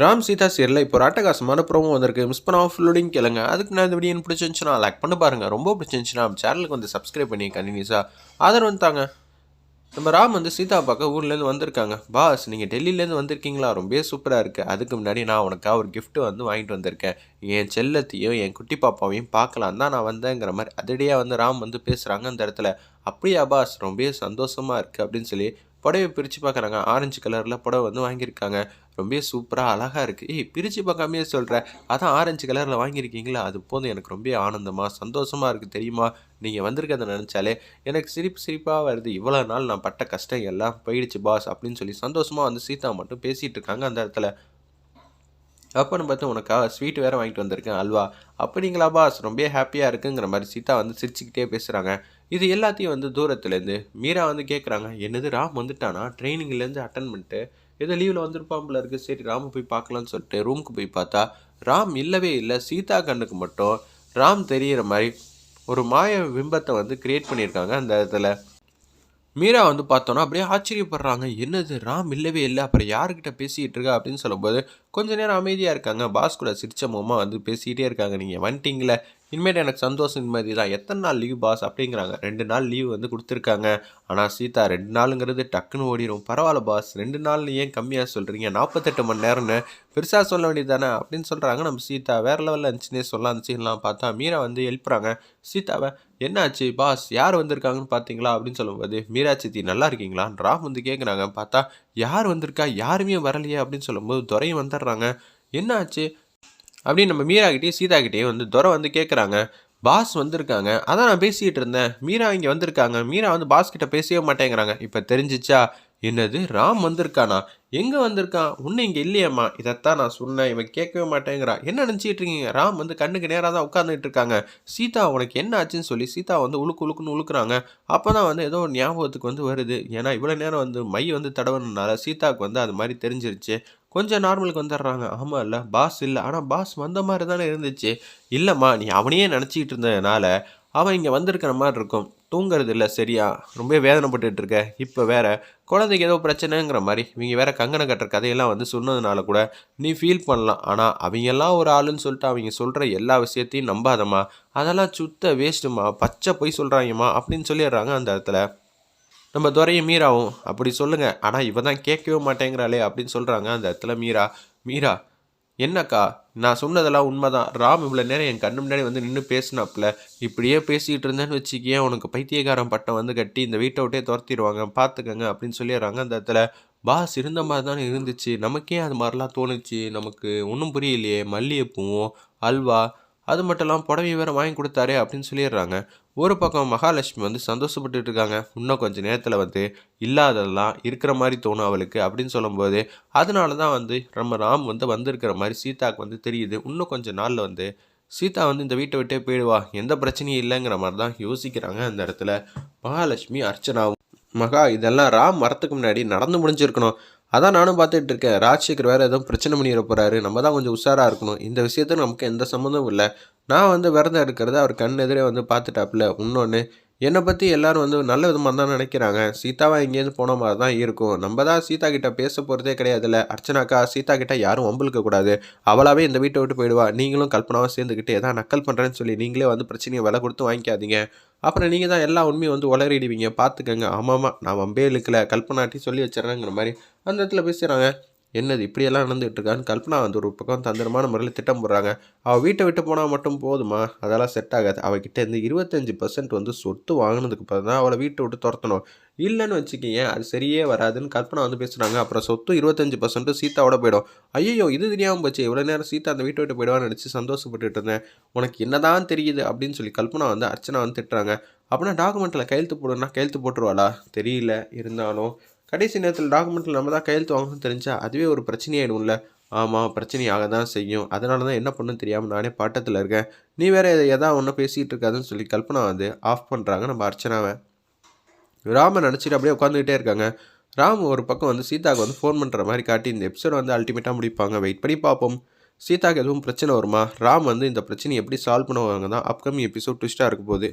Ram Sita serial இப்போ ஒரு promo வந்திருக்கு. மிஸ் பண்ண லோடிங் கேளுங்க. அதுக்கு நான் இந்த வீடியோ எனக்கு பிடிச்சிருந்துச்சுன்னா லைக் பண்ணி பாருங்கள் ரொம்ப பிடிச்சிருந்துச்சுன்னா சேனலுக்கு வந்து சப்ஸ்கிரைப் பண்ணி கண்டினியூஸாக ஆதரவு தாங்க. நம்ம ராம் வந்து சீதா பார்க்க ஊர்லேருந்து வந்திருக்காங்க. பாஸ் நீங்கள் டெல்லியிலேருந்து வந்திருக்கீங்களா? ரொம்ப சூப்பராக இருக்குது அதுக்கு முன்னாடி நான் உனக்காக ஒரு கிஃப்ட்டு வந்து வாங்கிட்டு வந்திருக்கேன். என் செல்லத்தையும் என் குட்டி பாப்பாவையும் பார்க்கலாம் தான் நான் வந்தேங்கிற மாதிரி அதிரடியாக வந்து ராம் வந்து பேசுகிறாங்க அந்த இடத்துல. அப்படியா பாஸ் ரொம்ப சந்தோஷமாக இருக்குது அப்படின்னு சொல்லி புடவை பிரித்து பார்க்குறாங்க. ஆரஞ்சு கலரில் புடவை வந்து வாங்கியிருக்காங்க. ரொம்ப சூப்பராக அழகாக இருக்குது ஏய் பிரித்து பார்க்காமையே சொல்கிறேன் அதான் ஆரஞ்சு கலரில் வாங்கியிருக்கீங்களா? அது போதும். எனக்கு ரொம்ப ஆனந்தமாக சந்தோஷமாக இருக்குது தெரியுமா? நீங்கள் வந்திருக்கதை நினச்சாலே எனக்கு சிரிப்பு சிரிப்பாக வருது. இவ்வளோ நாள் நான் பட்ட கஷ்டம் எல்லாம் போயிடுச்சு பாஸ் அப்படின்னு சொல்லி சந்தோஷமாக வந்து சீதா மட்டும் பேசிகிட்டு இருக்காங்க அந்த இடத்துல. அப்போன்னு பார்த்து உனக்காக ஸ்வீட் வேறு வாங்கிட்டு வந்திருக்கேன் அல்வா. அப்படிங்களா பாஸ் ரொம்ப ஹாப்பியாக இருக்குங்கிற மாதிரி சீதா வந்து சிரிச்சுக்கிட்டே பேசுகிறாங்க இது எல்லாத்தையும் வந்து தூரத்துலேருந்து மீரா வந்து கேட்குறாங்க என்னது ராம் வந்துட்டானா? ட்ரைனிங்லேருந்து அட்டன் பண்ணிட்டு ஏதோ லீவில் வந்திருப்பாம்புல இருக்குது சரி ராம போய் பார்க்கலான்னு சொல்லிட்டு ரூமுக்கு போய் பார்த்தா ராம் இல்லவே இல்லை. சீதா கண்ணுக்கு மட்டும் ராம் தெரியிற மாதிரி ஒரு மாய பிம்பத்தை வந்து கிரியேட் பண்ணியிருக்காங்க அந்த இடத்துல. மீரா வந்து பார்த்தோன்னா அப்படியே ஆச்சரியப்படுறாங்க. என்னது ராம் இல்லவே இல்லை. அப்புறம் யாருக்கிட்ட பேசிகிட்டு இருக்கா? அப்படின்னு சொல்லும்போது கொஞ்ச நேரம் அமைதியாக இருக்காங்க. பாஸ் கூட சிரிச்ச முகமாக வந்து பேசிக்கிட்டே இருக்காங்க. நீங்கள் வந்துட்டீங்களே இனிமேட்டு எனக்கு சந்தோஷம் நிம்மதி தான். எத்தனை நாள் லீவ் பாஸ் அப்படிங்கிறாங்க. ரெண்டு நாள் லீவ் வந்து கொடுத்துருக்காங்க. ஆனால் சீதா ரெண்டு நாளுங்கிறது டக்குன்னு ஓடிடும் பரவாயில்ல பாஸ் ரெண்டு நாள் ஏன் கம்மியாக சொல்கிறீங்க நாற்பத்தெட்டு மணி நேரம்னு பெருசாக சொல்ல வேண்டியது தானே அப்படின்னு சொல்கிறாங்க நம்ம சீதா. வேறு லெவலில் இருந்துச்சுன்னே சொல்லலாம். இருந்துச்சுலாம் பார்த்தா மீரா வந்து எழுப்புறாங்க. சீதாவை என்னாச்சு பாஸ் யார் வந்திருக்காங்கன்னு பார்த்தீங்களா? அப்படின்னு சொல்லும்போது மீரா சித்தி நல்லா இருக்கீங்களா? ராம் வந்து கேட்குறாங்க பார்த்தா யார் வந்திருக்கா? யாருமே வரலையே அப்படின்னு சொல்லும்போது துறையும் வந்துடுறாங்க. என்னாச்சு? அப்படின்னு நம்ம மீரா கிட்டேயும் வந்து துரை வந்து கேட்குறாங்க பாஸ் வந்திருக்காங்க. அதான் நான் பேசிகிட்டு இருந்தேன். மீரா இங்கே வந்திருக்காங்க. மீரா வந்து பாஸ் கிட்ட பேசவே மாட்டேங்கிறாங்க. இப்போ தெரிஞ்சிச்சா? என்னது? ராம் வந்திருக்கானா? எங்கே வந்திருக்கான்? ஒன்றும் இங்கே இல்லையம்மா. இதைத்தான் நான் சொன்னேன். இவன் கேட்கவே மாட்டேங்கிறா. என்ன நினச்சிட்டு இருக்கீங்க? ராம் வந்து கண்ணுக்கு நேராக தான் உட்காந்துட்டு இருக்காங்க. சீதா உனக்கு என்ன ஆச்சுன்னு சொல்லி சீதா வந்து உழுக்கு உழுக்குன்னு உழுக்குறாங்க. அப்போ தான் வந்து ஏதோ ஒரு ஞாபகத்துக்கு வந்து வருது. ஏன்னா இவ்வளோ நேரம் வந்து மை வந்து தடவுனனால சீதாவுக்கு வந்து அது மாதிரி தெரிஞ்சிருச்சு. கொஞ்சம் நார்மலுக்கு வந்துடுறாங்க. ஆமாம் இல்லை பாஸ் இல்லை. ஆனால் பாஸ் வந்த மாதிரி தானே இருந்துச்சு. இல்லைம்மா நீ அவனையே நினச்சிக்கிட்டு இருந்ததுனால அவன் இங்கே வந்திருக்கிற மாதிரி இருக்கும். தூங்குறது இல்லை சரியா? ரொம்ப வேதனைப்பட்டுட்டு இருக்க. இப்போ வேற குழந்தைக்கு ஏதோ பிரச்சனைங்கிற மாதிரி இவங்க வேற கங்கனை கட்டுற கதையெல்லாம் வந்து சொன்னதுனால கூட நீ ஃபீல் பண்ணலாம். ஆனால் அவங்கெல்லாம் ஒரு ஆளுன்னு சொல்லிட்டு அவங்க சொல்கிற எல்லா விஷயத்தையும் நம்பாதம்மா. அதெல்லாம் சுத்த வேஸ்ட்டுமா பச்சை பொய் சொல்கிறாங்கம்மா அப்படின்னு சொல்லிடுறாங்க அந்த இடத்துல. நம்ம துறையும் மீராவும் அப்படி சொல்லுங்கள் ஆனால் இவன் தான் கேட்கவே மாட்டேங்கிறாளே அப்படின்னு சொல்கிறாங்க அந்த இடத்துல மீரா. மீரா என்னக்கா? நான் சொன்னதெல்லாம் உண்மைதான். ராம் இவ்வளோ நேரம் என் கண்ணு முன்னாடி வந்து நின்று பேசினாப்புல. இப்படியே பேசிக்கிட்டு இருந்தேன்னு வச்சுக்கியே உனக்கு பைத்தியக்காரன் பட்டம் வந்து கட்டி இந்த வீட்டை விட்டே துரத்திடுவாங்க. பார்த்துக்கங்க அப்படின்னு சொல்லிடுறாங்க அந்த இடத்துல. பாஸ் இருந்த மாதிரி தானே இருந்துச்சு. நமக்கே அது மாதிரிலாம் தோணுச்சு. நமக்கு ஒன்றும் புரியலையே. மல்லிகைப்பூவும் அல்வா அது மட்டும் இல்லாமல் புடவை வேறு வாங்கி கொடுத்தாரு அப்படின்னு சொல்லிடுறாங்க. ஒரு பக்கம் மகாலட்சுமி வந்து சந்தோஷப்பட்டுட்டு இருக்காங்க இன்னும் கொஞ்சம் நேரத்தில் வந்து இல்லாததெல்லாம் இருக்கிற மாதிரி தோணும் அவளுக்கு அப்படின்னு சொல்லும்போது அதனால தான் வந்து நம்ம ராம் வந்து வந்திருக்கிற மாதிரி சீதாவுக்கு வந்து தெரியுது. இன்னும் கொஞ்சம் நாளில் வந்து சீதா வந்து இந்த வீட்டை விட்டே போயிடுவா. எந்த பிரச்சனையும் இல்லைங்கிற மாதிரி தான் யோசிக்கிறாங்க அந்த இடத்துல. மகாலட்சுமி அர்ச்சனாவும். மகா இதெல்லாம் ராம் வரத்துக்கு முன்னாடி நடந்து முடிஞ்சிருக்கணும். அதான் நானும் பார்த்துட்டு இருக்கேன். ராஜசேகர் வேறு எதுவும் பிரச்சனை பண்ணிட போகிறாரு நம்ம தான் கொஞ்சம் உஷாராக இருக்கணும். இந்த விஷயத்துல நமக்கு எந்த சம்மந்தமும் இல்லை. நான் வந்து விரதம் எடுக்கிறத அவர் கண் எதிரே வந்து பார்த்துட்டாப்புல. இன்னொன்று என்னை பற்றி எல்லோரும் வந்து நல்ல விதமாக தான் நினைக்கிறாங்க. சீதாவா எங்கேயிருந்து போன மாதிரி தான் இருக்கும். நம்ம தான் சீதா கிட்ட பேச போகிறதே கிடையாதுல்ல. அர்ச்சனாக்கா சீதா கிட்ட யாரும் வம்பிழுக்க கூடாது. அவளாவே இந்த வீட்டை விட்டு போயிடுவா. நீங்களும் கல்பனாவாக சேர்ந்துக்கிட்டு எதாவது நக்கல் பண்ணுறேன்னு சொல்லி நீங்களே வந்து பிரச்சனையை விலை கொடுத்து வாங்கிக்காதீங்க. அப்புறம் நீங்கள் தான் எல்லா உண்மையும் வந்து உளறிடுவீங்க. பார்த்துக்கங்க. ஆமாம் நான் வம்பே இழுக்கல. கல்பனாட்டி சொல்லி வச்சிடறேங்கிற மாதிரி அந்த இடத்துல பேசுகிறாங்க என்னது இப்படியெல்லாம் நடந்துகிட்டு இருக்கான்னு கல்பனா வந்து ஒரு பக்கம் தந்திரமான முறையில் திட்டம் போடுறாங்க. அவள் வீட்டை விட்டு போனால் மட்டும் போதுமா? அதெல்லாம் செட் ஆகாது. அவகிட்ட இருந்து இருபத்தஞ்சி பர்சன்ட் வந்து சொத்து வாங்கினதுக்கு பிறகு தான் அவளை வீட்டை விட்டு துரத்தணும். இல்லைன்னு வச்சுக்கிங்க அது சரியே வராதுன்னு கல்பனா வந்து பேசுகிறாங்க அப்புறம் சொத்து இருபத்தஞ்சி பர்சன்ட் சீத்தாவோட போயிடும். ஐயோ இது தெரியாமல் போச்சு. இவ்வளோ நேரம் சீதா அந்த வீட்டை விட்டு போயிடுவான்னு நினச்சி சந்தோஷப்பட்டுட்டு இருந்தேன். உனக்கு என்னதான் தெரியுது அப்படின்னு சொல்லி கல்பனா வந்து அர்ச்சனா வந்து திட்டுறாங்க. அப்படின்னா டாக்குமெண்ட்டில் கையெழுத்து போடுன்னா கையெழுத்து போட்டுருவாளா? தெரியல. இருந்தாலும் கடைசி நேரத்தில் டாக்குமெண்ட்டில் நம்ம தான் கையெழுத்து வாங்கணும்னு தெரிஞ்சால் அதுவே ஒரு பிரச்சனையாயிடும்ல. ஆமாம் பிரச்சனையாக தான் செய்யும். அதனால தான் என்ன பண்ணுன்னு தெரியாமல் நானே பாட்டத்தில் இருக்கேன். நீ வேறு எதா ஒன்றும் பேசிகிட்டு இருக்காதுன்னு சொல்லி கல்பனா வந்து ஆஃப் பண்ணுறாங்க நம்ம அர்ச்சனாவை. ராம நினச்சிட்டு அப்படியே உட்காந்துக்கிட்டே இருக்காங்க. ராம் ஒரு பக்கம் வந்து சீதாவுக்கு வந்து ஃபோன் பண்ணுற மாதிரி காட்டி இந்த எபிசோட் வந்து அல்டிமேட்டாக முடிப்பாங்க. வெயிட் பண்ணி பார்ப்போம். சீதாவுக்கு எதுவும் பிரச்சனை வருமா? ராம் வந்து இந்த பிரச்சனையை எப்படி சால்வ் பண்ணுவாங்க தான் அப்கமிங் எபிசோட் ட்விஸ்ட்டாக இருக்க போகுது.